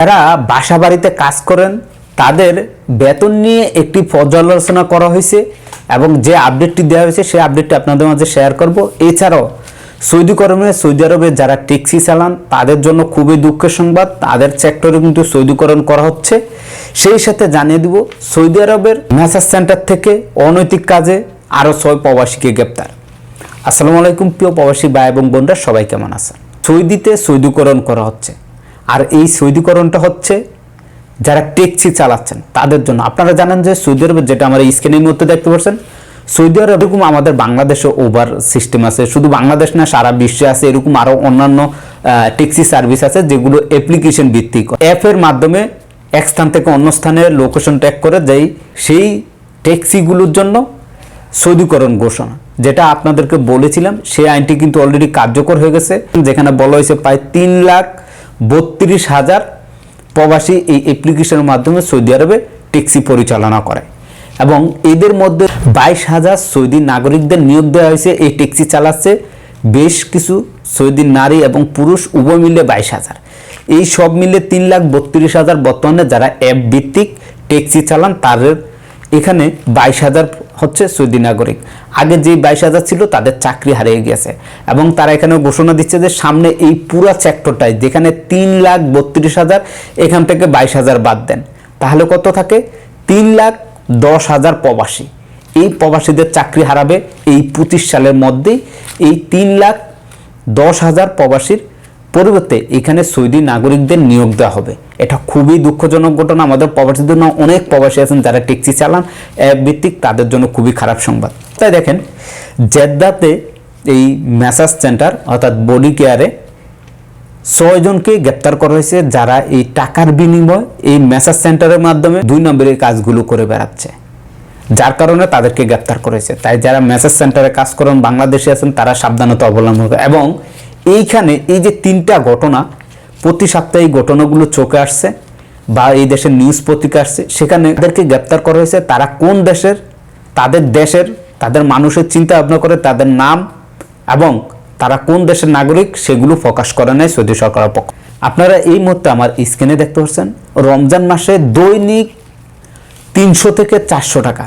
যারা বাসা বাড়িতে কাজ করেন, তাদের বেতন নিয়ে একটি পর্যালোচনা করা হয়েছে এবং যে আপডেটটি দেওয়া হয়েছে, সেই আপডেটটি আপনাদের মাঝে শেয়ার করব। এছাড়াও সৌদি করমে, সৌদি আরবে যারা ট্যাক্সি চালান, তাদের জন্য খুবই দুঃখের সংবাদ, তাদের সেক্টরে কিন্তু সৌদিকরণ করা হচ্ছে। সেই সাথে জানিয়ে দিব, সৌদি আরবের মেসাজ সেন্টার থেকে অনৈতিক কাজে আরও ছয় প্রবাসীকে গ্রেপ্তার। আসসালামু আলাইকুম প্রিয় প্রবাসী ভাই এবং বোনরা, সবাই কেমন আছেন? সৌদিতে সৌদিকরণ করা হচ্ছে। আর এই সৌদিকরণটা হচ্ছে যারা ট্যাক্সি চালাচ্ছেন, তাদের জন্য। আপনারা জানেন যে সৌদি আরবে যেটা আমরা স্ক্রিনের মধ্যে দেখতে পাচ্ছেন সৌদি আরব এরকম আমাদের বাংলাদেশে ওভার সিস্টেম আছে, শুধু বাংলাদেশ না, সারা বিশ্বে আছে, এরকম আরও অন্যান্য ট্যাক্সি সার্ভিস আছে যেগুলো অ্যাপ্লিকেশন ভিত্তিক। অ্যাপের মাধ্যমে এক স্থান থেকে অন্য স্থানে লোকেশন ট্যাগ করে দেয় সেই ট্যাক্সিগুলোর জন্য সৌদিকরণ ঘোষণা। যেটা আপনাদেরকে বলেছিলাম, সেই আইনটি কিন্তু অলরেডি কার্যকর হয়ে গেছে। যেখানে বলা হয়েছে প্রায় তিন লাখ বত্রিশ হাজার প্রবাসী এই অ্যাপ্লিকেশনের মাধ্যমে সৌদি আরবে ট্যাক্সি পরিচালনা করে। এবং এদের মধ্যে বাইশ হাজার সৌদি নাগরিকদের নিয়োগ দেওয়া হয়েছে। এই ট্যাক্সি চালাচ্ছে বেশ কিছু সৌদি নারী এবং পুরুষ, উভয় মিলে বাইশ হাজার। এই সব মিলে তিন লাখ বত্রিশ হাজার বর্তমানে যারা অ্যাপ ভিত্তিক ট্যাক্সি চালান, তাদের এখানে বাইশ হাজার হচ্ছে সৌদি নাগরিক। আগে যে বাইশ হাজার ছিল, তাদের চাকরি হারিয়ে গেছে। এবং তারা এখানে ঘোষণা দিচ্ছে যে সামনে এই পুরা সেক্টরটাই যেখানে তিন লাখ বত্রিশ হাজার, এখান থেকে বাইশ হাজার বাদ দেন। তাহলে কত থাকে? তিন লাখ দশ হাজার প্রবাসী। এই প্রবাসীদের চাকরি হারাবে এই পঁচিশ সালের মধ্যেই। এই তিন লাখ দশ হাজার প্রবাসীর পরিবর্তে এখানে সৌদি নাগরিকদের নিয়োগ দেওয়া হবে। এটা খুবই দুঃখজনক ঘটনা। আমাদের প্রবাসীদের জন্য অনেক প্রবাসী আছেন যারা ট্যাক্সি চালান অ্যাপ ভিত্তিক তাদের জন্য খুবই খারাপ সংবাদ। তাই দেখেন, জেদ্দাতে এই ম্যাসাজ সেন্টার অর্থাৎ বডি কেয়ারে ছয়জনকে গ্রেপ্তার করা হয়েছে যারা এই টাকার বিনিময় এই ম্যাসাজ সেন্টারের মাধ্যমে দুই নম্বরের কাজগুলো করে বেড়াচ্ছে। যার কারণে তাদেরকে গ্রেপ্তার করেছে তাই যারা মেসেজ সেন্টারে কাজ করেন, বাংলাদেশে আছেন, তারা সাবধানতা অবলম্বন করে এবং এইখানে এই যে তিনটা ঘটনা, প্রতি সপ্তাহে এই ঘটনাগুলো চোখে আসছে বা এই দেশের নিউজ পত্রিকা আসছে, সেখানে তাদেরকে গ্রেপ্তার করা হয়েছে। তারা কোন দেশের? তাদের দেশের, তাদের মানুষের চিন্তা ভাবনা করে তাদের নাম এবং তারা কোন দেশের নাগরিক সেগুলো প্রকাশ করে নেয় সৌদি সরকারের পক্ষ। আপনারা এই মুহূর্তে আমার স্ক্রিনে দেখতে পাচ্ছেন, রমজান মাসে দৈনিক তিনশো থেকে চারশো টাকা।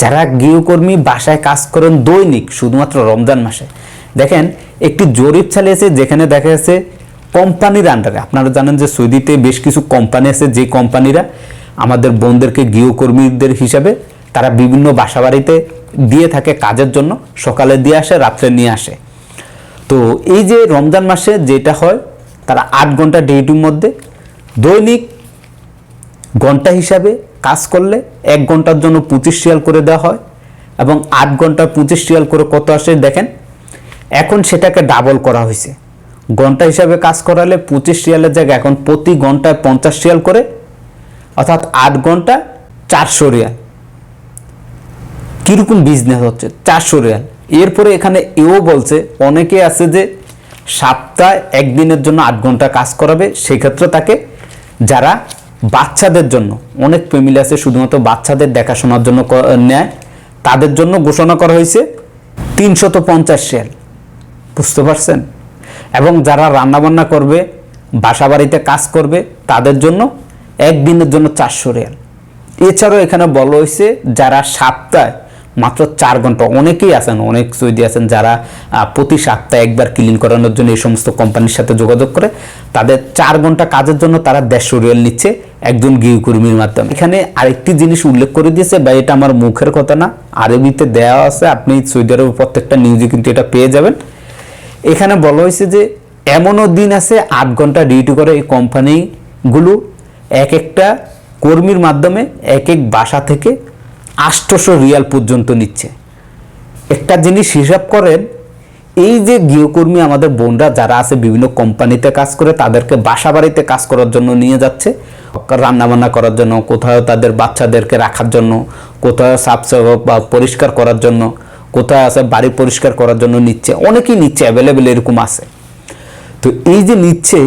যারা গৃহকর্মী বাসায় কাজ করেন দৈনিক, শুধুমাত্র রমজান মাসে। দেখেন, একটি জরিপ চালিয়েছে যেখানে দেখা যাচ্ছে কোম্পানির আন্ডারে আপনারা জানেন যে সৌদিতে বেশ কিছু কোম্পানি আছে, যে কোম্পানিরা আমাদের বোনদেরকে গৃহকর্মীদের হিসাবে তারা বিভিন্ন বাসাবাড়িতে দিয়ে থাকে কাজের জন্য, সকালে দিয়ে আসে, রাত্রে নিয়ে আসে। তো এই যে রমজান মাসে যেটা হয়, তারা আট ঘণ্টা ডিউটির মধ্যে দৈনিক ঘণ্টা হিসাবে কাজ করলে এক ঘণ্টার জন্য পঁচিশ রিয়াল করে দেওয়া হয় এবং আট ঘণ্টা পঁচিশ রিয়াল করে কত আসে দেখেন এখন সেটাকে ডাবল করা হয়েছে। ঘণ্টা হিসাবে কাজ করালে পঁচিশ রিয়ালের জায়গায় এখন প্রতি ঘন্টায় পঞ্চাশ রিয়াল করে, অর্থাৎ আট ঘণ্টা চারশো রিয়াল। কীরকম বিজনেস হচ্ছে? চারশো রিয়াল। এরপরে এখানে এও বলছে, অনেকে আছে যে সপ্তাহে একদিনের জন্য আট ঘণ্টা কাজ করাবে, সেক্ষেত্রে তাকে যারা বাচ্চাদের জন্য, অনেক ফ্যামিলি আছে শুধুমাত্র বাচ্চাদের দেখাশোনার জন্য নেয়, তাদের জন্য ঘোষণা করা হয়েছে তিনশত পঞ্চাশ শেয়ার বুঝতে পারছেন? এবং যারা রান্নাবান্না করবে বাসা বাড়িতে কাজ করবে, তাদের জন্য একদিনের জন্য চারশো রিয়াল। এছাড়াও এখানে বলা হয়েছে, যারা সপ্তাহে মাত্র চার ঘণ্টা, অনেকেই আছেন, অনেক সৌদি আছেন, যারা প্রতি সপ্তাহে একবার ক্লিন করানোর জন্য এই সমস্ত কোম্পানির সাথে যোগাযোগ করে, তাদের চার ঘণ্টা কাজের জন্য তারা দেড়শো রিয়াল নিচ্ছে একজন গৃহকর্মীর মাধ্যমে। এখানে আরেকটি জিনিস উল্লেখ করে দিয়েছে বা এটা আমার মুখের কথা না, আরবিতে দেওয়া আছে, আপনি সৌদি আরবের প্রত্যেকটা নিউজে কিন্তু এটা পেয়ে যাবেন। এখানে বলা হয়েছে যে এমনও দিন আছে আট ঘণ্টা ডিউটি করে এই কোম্পানিগুলো। এক একটা কর্মীর মাধ্যমে এক এক বাসা থেকে আষ্টশো রিয়াল পর্যন্ত নিচ্ছে। একটা জিনিস হিসাব করেন, এই যে গৃহকর্মী আমাদের বোনরা যারা আছে, বিভিন্ন কোম্পানিতে কাজ করে, তাদেরকে বাসা বাড়িতে কাজ করার জন্য নিয়ে যাচ্ছে। রান্নাবান্না করার জন্য, কোথাও তাদের বাচ্চাদেরকে রাখার জন্য, কোথাও সাফ বা পরিষ্কার করার জন্য। কোথাও আছে, বাড়ি পরিষ্কার করার জন্য নিচ্ছে, অনেকেই নিচ্ছে অ্যাভেলেবেল এরকম আছে। তো এই যে নিচ্ছে,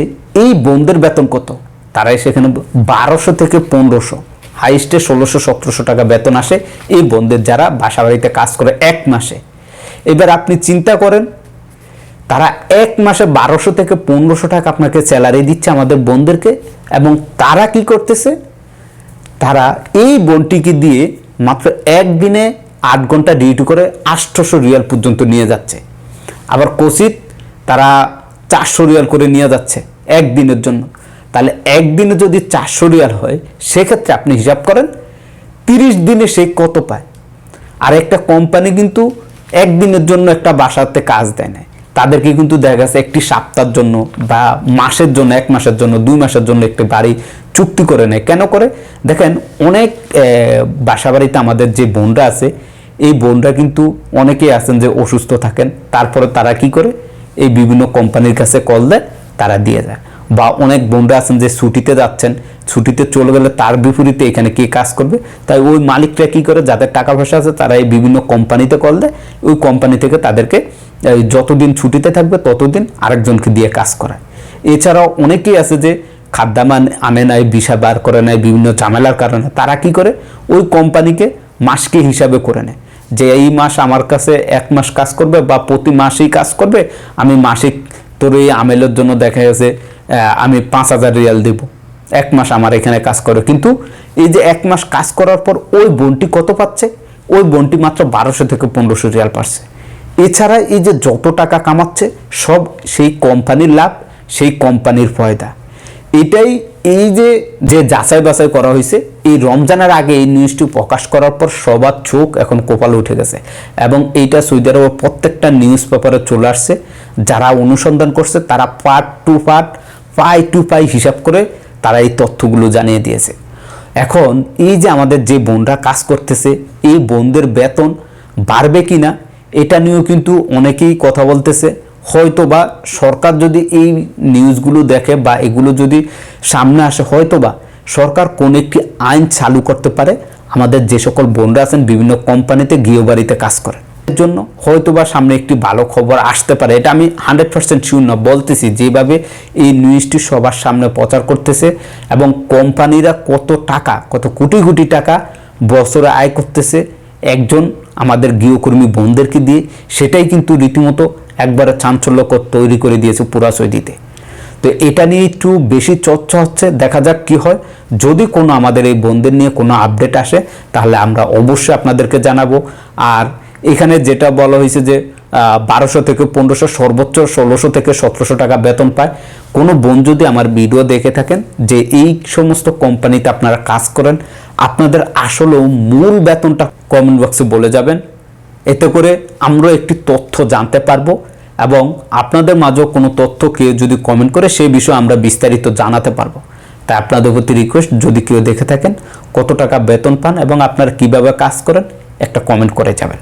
এই বোনদের বেতন কত? তারাই সেখানে বারোশো থেকে পনেরোশো। হাইস্টে ষোলোশো, সতেরোশো টাকা বেতন আসে। এই বন্ধের যারা বাসা বাড়িতে কাজ করে এক মাসে। এবার আপনি চিন্তা করেন, তারা এক মাসে বারোশো থেকে পনেরোশো টাকা আপনাকে স্যালারি দিচ্ছে আমাদের বোনদেরকে এবং তারা কি করতেছে? তারা এই বনটিকে দিয়ে মাত্র একদিনে আট ঘণ্টা ডিউটি করে আটশোশো রিয়াল পর্যন্ত নিয়ে যাচ্ছে। আবার কোচিত তারা চারশো রিয়াল করে নিয়ে যাচ্ছে একদিনের জন্য। তাহলে একদিনে যদি চারশো রিয়াল হয়, সেক্ষেত্রে আপনি হিসাব করেন তিরিশ দিনে সে কত পায়। আর একটা কোম্পানি কিন্তু একদিনের জন্য একটা বাসাতে কাজ দেয় না। তাদেরকে কিন্তু দেখা গেছে একটি সপ্তাহের জন্য বা মাসের জন্য, এক মাসের জন্য, দুই মাসের জন্য একটি বাড়ি চুক্তি করে নেয়। কেন করে? দেখেন, অনেক বাসাবাড়িতে আমাদের যে বোনরা আছে, এই বোনরা কিন্তু অনেকেই আছেন যে অসুস্থ থাকেন। তারপরে তারা কি করে? এই বিভিন্ন কোম্পানির কাছে কল দেয়, তারা দিয়ে যায়। বা অনেক বোনরা আছেন যে ছুটিতে যাচ্ছেন, ছুটিতে চলে গেলে তার বিপরীতে এখানে কে কাজ করবে? তাই ওই মালিকরা কি করে? যাদের টাকা পয়সা আছে, তারা এই বিভিন্ন কোম্পানিতে কল দেয়। ওই কোম্পানি থেকে তাদেরকে যতদিন ছুটিতে থাকবে, ততদিন আরেকজনকে দিয়ে কাজ করায়। এছাড়াও অনেকেই আছে যে খাদ্যামান আনে নাই বিষা বার করে নেয় বিভিন্ন ঝামেলার কারণে তারা কি করে? ওই কোম্পানিকে মাসকে হিসাবে করে নেয়। যে এই মাস আমার কাছে এক মাস কাজ করবে বা প্রতি মাসেই কাজ করবে, আমি মাসিক তোর এই আমেলের জন্য দেখা গেছে আমি পাঁচ হাজার রিয়াল দেব। এক মাস আমার এখানে কাজ করে। কিন্তু এই যে এক মাস কাজ করার পর ওই বোনটি কত পাচ্ছে? ওই বোনটি মাত্র বারোশো থেকে পনেরোশো রিয়াল পাচ্ছে। এছাড়া এই যে যত টাকা কামাচ্ছে, সব সেই কোম্পানির লাভ, সেই কোম্পানির ফয়দা। এটাই এই যে যে যাচাই বাছাই করা হয়েছে, এই রমজানের আগে এই নিউজটি প্রকাশ করার পর সবার চোখ এখন কপালে উঠে গেছে। এবং এইটা সৌদি আরবের প্রত্যেকটা নিউজ পেপারে চলে আসছে। যারা অনুসন্ধান করছে, তারা part to part pie to pie হিসাব করে তারা এই তথ্যগুলো জানিয়ে দিয়েছে। এখন এই যে আমাদের যে বোনরা কাজ করতেছে, এই বোনদের বেতন বাড়বে কিনা, এটা নিয়েও কিন্তু অনেকেই কথা বলতেছে। হয়তো বা সরকার যদি এই নিউজগুলো দেখে বা এগুলো যদি সামনে আসে হয়তো বা সরকার কোন একটি আইন চালু করতে পারে। আমাদের যে সকল বোনরা আছেন, বিভিন্ন কোম্পানিতে গৃহবাড়িতে কাজ করেন। এর জন্য হয়তো বা সামনে একটি ভালো খবর আসতে পারে। এটা আমি হান্ড্রেড পার্সেন্ট শিওর না, বলতেছি যেভাবে এই নিউজটি সবার সামনে প্রচার করতেছে এবং কোম্পানিরা কত টাকা, কত কোটি কোটি টাকা বছরে আয় করতেছে। একজন আমাদের গৃহকর্মী বোনদেরকে দিয়ে সেটাই কিন্তু রীতিমতো একবারে চাঞ্চল্যকর তৈরি করে দিয়েছে পুরা সৌদিতে তো এটা নিয়ে একটু বেশি চর্চা হচ্ছে, দেখা যাক কি হয়। যদি কোনো আমাদের এই বোনদের নিয়ে কোনো আপডেট আসে, তাহলে আমরা অবশ্যই আপনাদেরকে জানাব। আর এখানে যেটা বলা হয়েছে যে বারোশো থেকে পনেরোশো, সর্বোচ্চ ষোলোশো থেকে সতেরোশো টাকা বেতন পায়। কোনো বোন যদি আমার ভিডিও দেখে থাকেন যে এই সমস্ত কোম্পানিতে আপনারা কাজ করেন, আপনাদের আসলেও মূল বেতনটা কমেন্ট বক্সে বলে যাবেন। এতে করে আমরা একটি তথ্য জানতে পারব এবং আপনাদের মাঝেও কোনো তথ্য কেউ যদি কমেন্ট করে সেই বিষয়ে আমরা বিস্তারিত জানাতে পারব। তাই আপনাদের প্রতি রিকোয়েস্ট যদি কেউ দেখে থাকেন কত টাকা বেতন পান এবং আপনারা কীভাবে কাজ করেন, একটা কমেন্ট করে যাবেন।